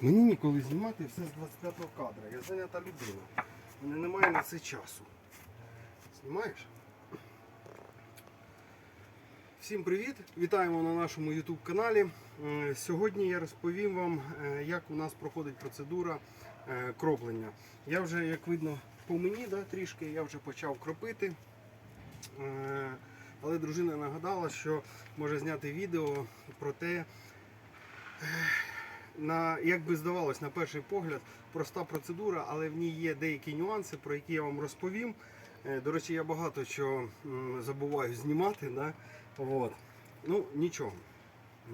Мені ніколи знімати все з 25-го кадра. Я зайнята людина. У мене немає на це часу. Знімаєш? Всім привіт! Вітаємо на нашому YouTube каналі. Е, Сьогодні я розповім вам, е, як у нас проходить процедура е, кроплення. Я вже, як видно по мені, да, трішки я вже почав кропити. Але дружина нагадала, що може зняти відео про те, на, як би здавалось, на перший погляд, проста процедура, але в ній є деякі нюанси, про які я вам розповім. Е, До речі, я багато м, забуваю знімати. Да? От. Ну, нічого.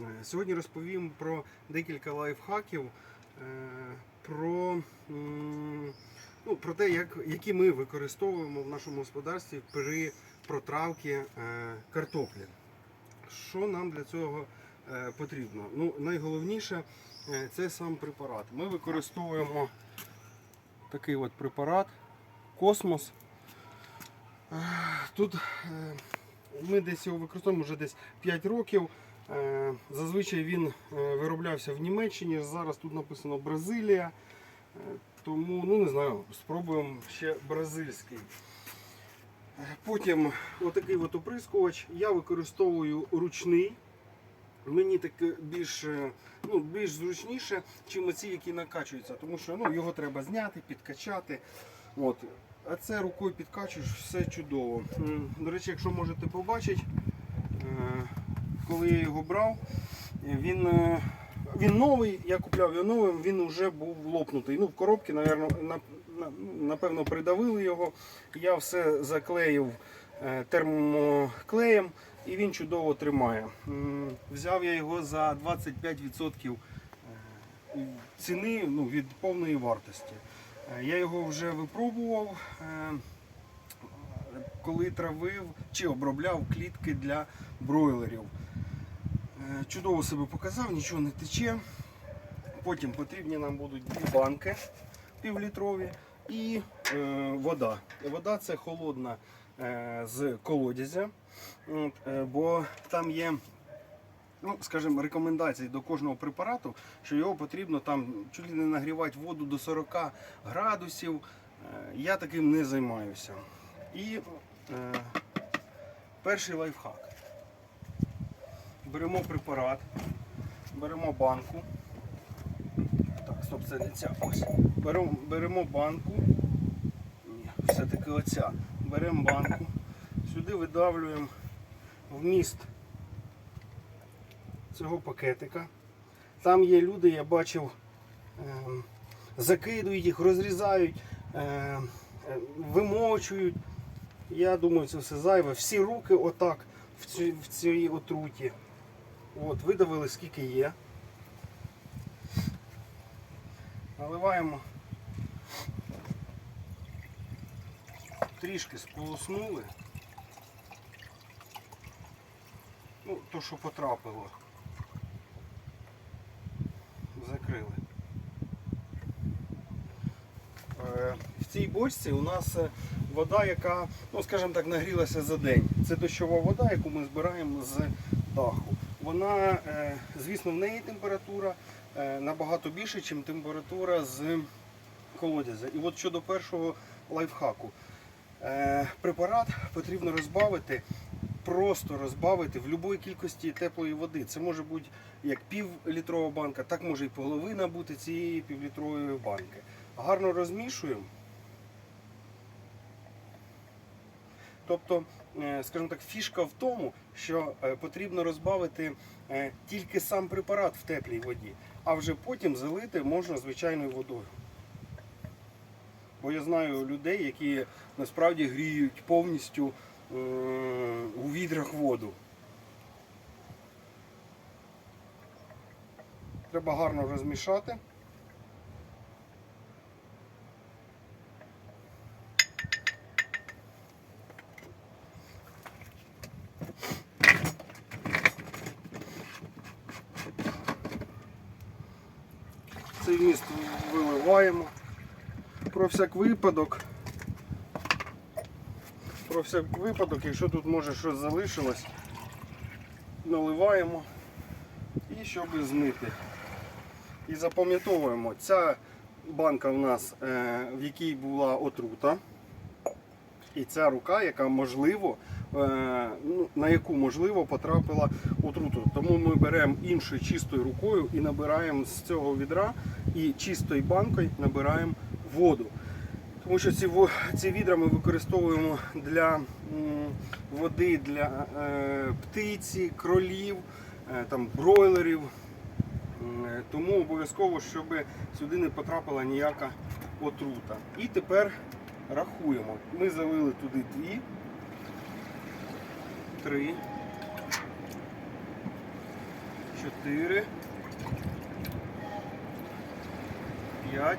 Е, Сьогодні розповім про декілька лайфхаків, е, про, ну, про те, як, які ми використовуємо в нашому господарстві при протравці картоплі. Що нам для цього потрібно? Ну, найголовніше це сам препарат. Ми використовуємо такий от препарат Космос. Е, Тут е, ми десь його використовуємо вже десь 5 років. Е, Зазвичай він е, вироблявся в Німеччині. Зараз тут написано Бразилія. Е, Тому, ну не знаю, спробуємо ще бразильський. Е, Потім отакий от оприскувач. Я використовую ручний. Мені таке більш, е, ну, більш зручніше, чим оці, які накачуються, тому що ну, його треба зняти, підкачати. От. А це рукою підкачуєш, все чудово. До речі, якщо можете побачити, е, коли я його брав, е, він, е, він новий, я купляв його новим, він вже був лопнутий. Ну, в коробці, напевно, на- на- напевно, придавили його. Я все заклеїв е, термоклеєм і він чудово тримає. Взяв я його за 25% е, ціни ну, від повної вартості. Е, Я його вже випробував, е, коли травив чи обробляв клітки для бройлерів. Чудово себе показав, нічого не тече. Потім потрібні нам будуть дві банки півлітрові і е, вода. Вода це холодна е, з колодязя, От, е, бо там є ну, скажімо, рекомендації до кожного препарату, що його потрібно там чуть ли не нагрівати воду до 40 градусів. Е, Я таким не займаюся. І е, перший лайфхак. Беремо препарат, беремо банку. Так, стоп, це не ця. Ось. Беремо, беремо банку. Все-таки оця. Беремо банку. Сюди видавлюємо вміст цього пакетика. Там є люди, я бачив, ем, закидують їх, розрізають, ем, вимочують. Я думаю, це все зайве. Всі руки отак в цій отруті. От, видавили скільки є. Наливаємо. Трішки сполоснули. Ну, то, що потрапило. Закрили. Е, В цій бочці у нас е, вода, яка, ну скажімо так, нагрілася за день. Це дощова вода, яку ми збираємо з даху. Вона, е, звісно, в неї температура набагато більше, ніж температура з колодязя. І от щодо першого лайфхаку. Препарат потрібно розбавити просто розбавити в будь-якій кількості теплої води. Це може бути як півлітрова банка, так може і половина бути цієї півлітрової банки. Гарно розмішуємо. Тобто, е, скажімо так, фішка в тому, що е, потрібно розбавити е, тільки сам препарат в теплій воді, а вже потім залити можна звичайною водою. Бо я знаю людей, які насправді гріють повністю у відрах воду. Треба гарно розмішати. Цей вміст виливаємо. Про всяк випадок про всяк випадок, якщо тут може щось залишилось, наливаємо і щоб змити. І запам'ятовуємо, ця банка в нас, е, в якій була отрута. І ця рука, яка можливо, е, ну, на яку можливо потрапила отруту. Тому ми беремо іншою чистою рукою і набираємо з цього відра і чистою банкою набираємо воду. Тому що ці, ці відра ми використовуємо для води для е, птиці, кролів, е, там, бройлерів. Е, Тому обов'язково, щоб сюди не потрапила ніяка отрута. І тепер рахуємо. Ми залили туди дві, три, чотири, п'ять,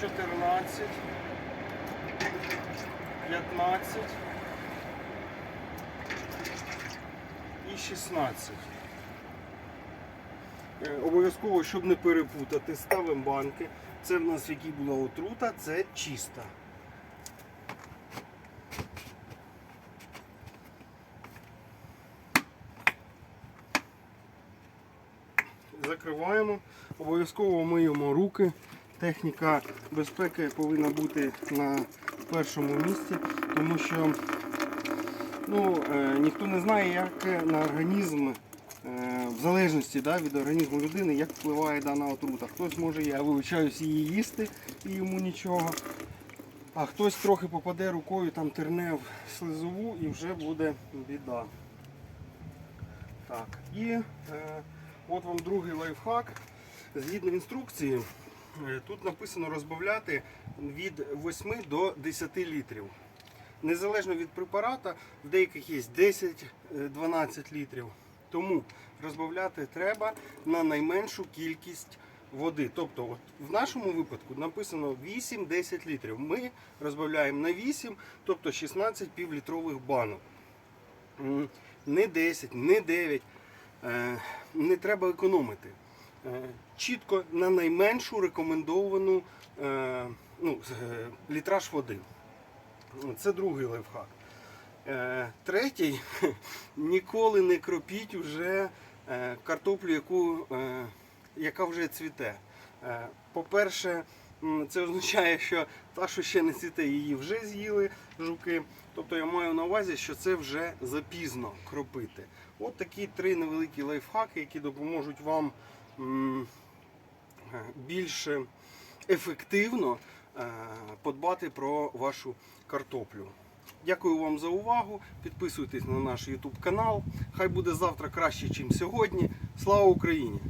чотирнадцять, п'ятнадцять і шістнадцять. Е, Обов'язково, щоб не перепутати, ставимо банки. Це в нас в якій була отрута, це чиста. Закриваємо. Обов'язково миємо руки. Техніка безпеки повинна бути на першому місці, тому що ну, е, ніхто не знає, як на організм, е, в залежності да, від організму людини, як впливає дана отрута. Хтось може, я вилучаюсь її їсти і йому нічого. А хтось трохи попаде рукою, там терне в слизову і вже буде біда. Так, і е, от вам другий лайфхак. Згідно інструкції, тут написано розбавляти від 8 до 10 літрів. Незалежно від препарата, в деяких є 10-12 літрів. Тому розбавляти треба на найменшу кількість води. Тобто, от в нашому випадку написано 8-10 літрів. Ми розбавляємо на 8, тобто 16 півлітрових банок. Не 10, не 9. Е, Не треба економити. Е, Чітко на найменшу рекомендовану е, ну, е, літраж води. Це другий лайфхак. Третій, ніколи не кропіть уже картоплю, яку, яка вже цвіте. По-перше, це означає, що та, що ще не цвіте, її вже з'їли жуки. Тобто я маю на увазі, що це вже запізно кропити. От такі три невеликі лайфхаки, які допоможуть вам м, більше ефективно е, подбати про вашу картоплю. Дякую вам за увагу. Підписуйтесь на наш YouTube канал. Хай буде завтра краще, ніж сьогодні. Слава Україні!